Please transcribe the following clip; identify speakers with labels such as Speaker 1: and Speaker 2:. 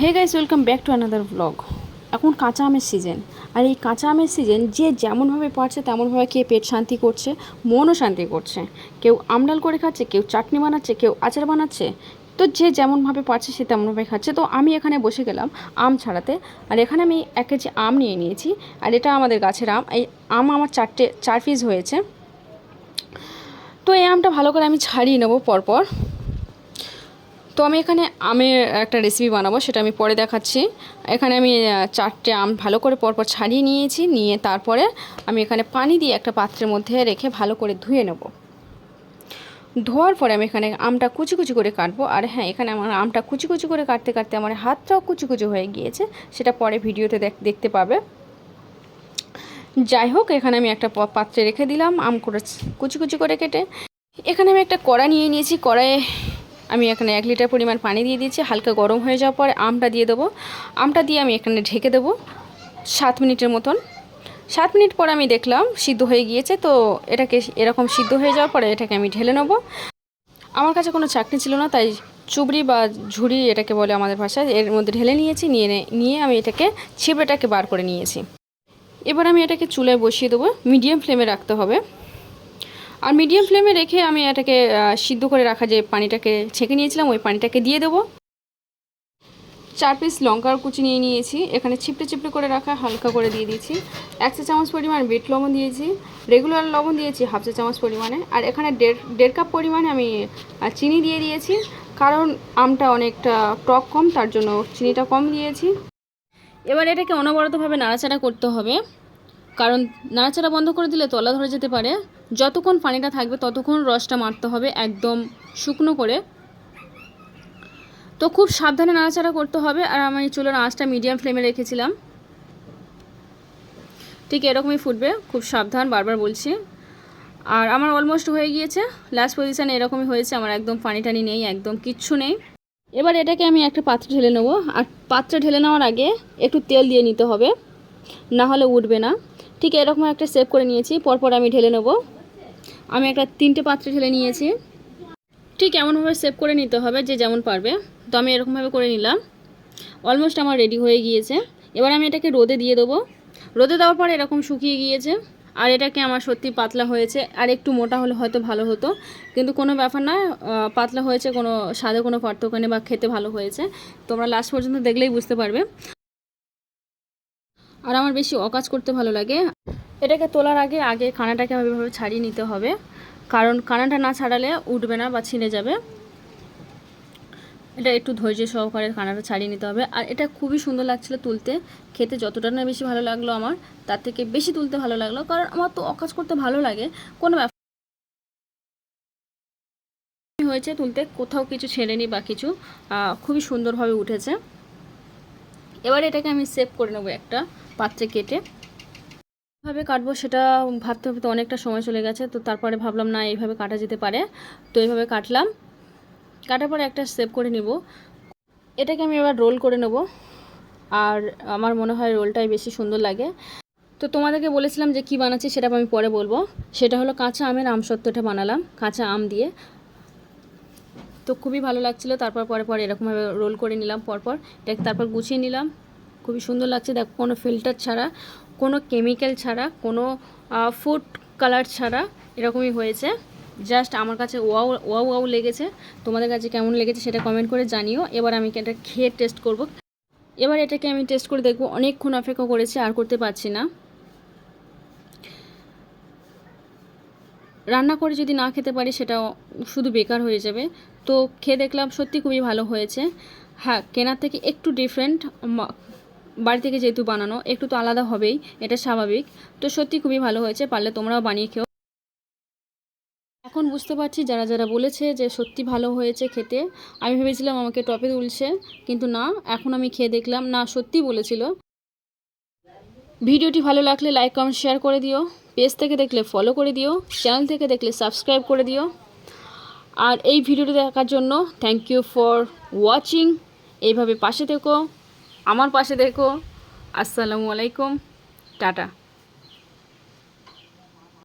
Speaker 1: Hey guys welcome back to another blog এখন কাঁচা আমের সিজন আর এই কাঁচা আমের সিজন যে যেমনভাবে পারছে, তেমনভাবে খেয়ে পেট শান্তি করছে, মনও শান্তি করছে। কেউ আমডাল করে খাচ্ছে, কেউ চাটনি বানাচ্ছে, কেউ আচার বানাচ্ছে। তো যে যেমনভাবে পারছে, সে তেমনভাবে খাচ্ছে। তো আমি এখানে বসে গেলাম আম ছাড়াতে। আর এখানে আমি এক কেজি আম নিয়ে নিয়েছি। আর এটা আমাদের গাছের আম। এই আম আমার চারটে, চার পিস হয়েছে। তো এই আমটা ভালো করে আমি ছাড়িয়ে নেব পরপর। তো আমি এখানে আমের একটা রেসিপি বানাবো, সেটা আমি পরে দেখাচ্ছি। এখানে আমি চারটে আম ভালো করে পরপর ছাড়িয়ে নিয়েছি, নিয়ে তারপরে আমি এখানে পানি দিয়ে একটা পাত্রের মধ্যে রেখে ভালো করে ধুয়ে নেব। ধোয়ার পরে আমি এখানে আমটা কুচি কুচি করে কাটবো। আর হ্যাঁ এখানে আমার আমটা কুচি কুচি করে কাটতে কাটতে আমার হাতটাও কুচি কুচি হয়ে গিয়েছে, সেটা পরে ভিডিওতে দেখ- দেখতে পাবে। যাই হোক, এখানে আমি একটা পাত্রে রেখে দিলাম, আম করে কুচি কুচি করে কেটে। এখানে আমি একটা কড়া নিয়ে নিয়েছি, কড়াইয়ে আমি এখানে এক লিটার পরিমাণ পানি দিয়ে দিয়েছি, হালকা গরম হয়ে যাওয়ার পরে আমটা দিয়ে দেবো। আমটা দিয়ে আমি এখানে ঢেকে দেবো সাত মিনিটের মতন। সাত মিনিট পর আমি দেখলাম সিদ্ধ হয়ে গিয়েছে, তো এটাকে এরকম সিদ্ধ হয়ে যাওয়ার পরে এটাকে আমি ঢেলে নেব। আমার কাছে কোনো চাকনি ছিল না, তাই চুবড়ি বা ঝুড়ি এটাকে বলে আমাদের ভাষায়, এর মধ্যে ঢেলে নিয়েছি, নিয়ে নিয়ে আমি এটাকে ছিপড়েটাকে বার করে নিয়েছি। এবার আমি এটাকে চুলায় বসিয়ে দেবো। মিডিয়াম ফ্লেমে রাখতে হবে। আর মিডিয়াম ফ্লেমে রেখে আমি এটাকে সিদ্ধ করে রাখা যে পানিটাকে ছেঁকে নিয়েছিলাম, ওই পানিটাকে দিয়ে দেবো। চার পিস লঙ্কার কুচি নিয়ে নিয়েছি। এখানে চিপড়ে চিপড়ে করে রাখা, হালকা করে দিয়ে দিয়েছি। এক চা চামচ পরিমাণ বিট লবণ দিয়েছি। রেগুলার লবণ দিয়েছি হাফ চা চামচ পরিমাণে। আর এখানে দেড় দেড় কাপ পরিমাণে আমি চিনি দিয়ে দিয়েছি। কারণ আমটা অনেকটা টক কম, তার জন্য চিনিটা কম দিয়েছি। এবার এটাকে অনবরতভাবে নাড়াচাড়া করতে হবে। কারণ নাড়াচাড়া বন্ধ করে দিলে তলা ধরে যেতে পারে। যতক্ষণ পানিটা থাকবে ততক্ষণ রসটা মারতে হবে একদম শুকনো করে। তো খুব সাবধানে নাড়াচাড়া করতে হবে। আর আমি চুলোর আঁচটা মিডিয়াম ফ্লেমে রেখেছিলাম। ঠিক এরকমই ফুটবে। খুব সাবধান বারবার বলছি। আর আমার অলমোস্ট হয়ে গিয়েছে। লাস্ট পজিশানে এরকমই হয়েছে। আমার একদম পানি টানি নেই, একদম কিচ্ছু নেই। এবার এটাকে আমি একটা পাত্রে ঢেলে নেব। আর পাত্রে ঢেলে নেওয়ার আগে একটু তেল দিয়ে নিতে হবে, না হলে উঠবে না। ঠিক এরকম একটা সেভ করে নিয়েছি, পরপর আমি ঢেলে নেব। আমি একটা তিনটে পাত্রে ঢেলে নিয়েছি। ঠিক এমনভাবে সেভ করে নিতে হবে যে যেমন পারবে। তো আমি এরকমভাবে করে নিলাম। অলমোস্ট আমার রেডি হয়ে গিয়েছে। এবার আমি এটাকে রোদে দিয়ে দেবো। রোদে দেওয়ার পর এরকম শুকিয়ে গিয়েছে। আর এটাকে আমার সত্যি পাতলা হয়েছে? আর একটু মোটা হলে হয়তো ভালো হতো। কিন্তু কোনো ব্যাপার না পাতলা হয়েছে, কোনো স্বাদে কোনো পার্থক্য নেই বা খেতে ভালো হয়েছে। তোমরা লাস্ট পর্যন্ত দেখলেই বুঝতে পারবে। আর আমার বেশি অকাজ করতে ভালো লাগে। এটাকে তোলার আগে আগে কানাটাকে এভাবে ছাড়িয়ে নিতে হবে। কারণ, কানাটা না ছাড়ালে উঠবে না বা ছিঁড়ে যাবে। এটা একটু ধৈর্য সহকারে কানাটা ছাড়িয়ে নিতে হবে। আর এটা খুবই সুন্দর লাগছিল তুলতে। খেতে যতটা না বেশি ভালো লাগল আমার, তার থেকে বেশি তুলতে ভালো লাগল। কারণ আমার তো অকাজ করতে ভালো লাগে। কোনো ব্যাপার হয়েছে তুলতে, কোথাও কিছু ছেড়েনি বা কিছু খুবই সুন্দরভাবে উঠেছে। এবার এটাকে আমি সেভ করে নেব একটা পাত্রে কেটে। ভাবে কাটবো সেটা ভাবতে ভাবতে অনেকটা সময় চলে গেছে, তো তারপরে ভাবলাম, না, এইভাবে কাটা যেতে পারে। তো এইভাবে কাটলাম। কাটার পরে একটা সেভ করে নেব। এটাকে আমি এবার রোল করে নেব। আর আমার মনে হয় রোলটাই বেশি সুন্দর লাগে। তো তোমাদেরকে বলেছিলাম যে কি বানাচ্ছি, সেটা আমি পরে বলব। সেটা হলো কাঁচা আমের আমসত্ত্বটা বানালাম, কাঁচা আম দিয়ে। তো খুবই ভালো লাগছিল। তারপর পরে পরে এরকমভাবে রোল করে নিলাম পরপর। এটাকে তারপর গুছিয়ে নিলাম। খুবই সুন্দর লাগছে। দেখ, কোনো ফিল্টার ছাড়া, কোনো কেমিক্যাল ছাড়া, কোনো ফুড কালার ছাড়া এরকমই হয়েছে। জাস্ট আমার কাছে ওয়াও ওয়াও ওয়াও লেগেছে। তোমাদের কাছে কেমন লেগেছে সেটা কমেন্ট করে জানিও। এবার আমি এটা খেয়ে টেস্ট করব। এবার এটাকে আমি টেস্ট করে দেখব। অনেকক্ষণ অপেক্ষা করেছি, আর করতে পারছি না। রান্না করে যদি না খেতে পারি সেটা শুধু বেকার হয়ে যাবে। তো খেয়ে দেখলাম সত্যি খুবই ভালো হয়েছে। হ্যাঁ কেনার থেকে একটু ডিফারেন্ট বাড়ি থেকে যেহেতু বানানো, একটু তো আলাদা হবেই, এটা স্বাভাবিক। তো সত্যি খুবই ভালো হয়েছে, পারলে তোমরাও বানিয়ে খেও। বুঝতে পারছি, যারা যারা বলেছে যে সত্যি ভালো হয়েছে খেতে, আমি ভেবেছিলাম আমাকে টপে তুলছে, কিন্তু না, এখন আমি খেয়ে দেখলাম, না, সত্যি বলেছিল। ভিডিওটি ভালো লাগলে লাইক কমেন্ট শেয়ার করে দিও পেজ থেকে দেখলে ফলো করে দিও চ্যানেল থেকে দেখলে সাবস্ক্রাইব করে দিও। আর এই ভিডিওটি দেখার জন্য থ্যাংক ইউ ফর ওয়াচিং এইভাবে পাশে থেকো, আমার পাশে দেখো আসসালামু আলাইকুম, টাটা।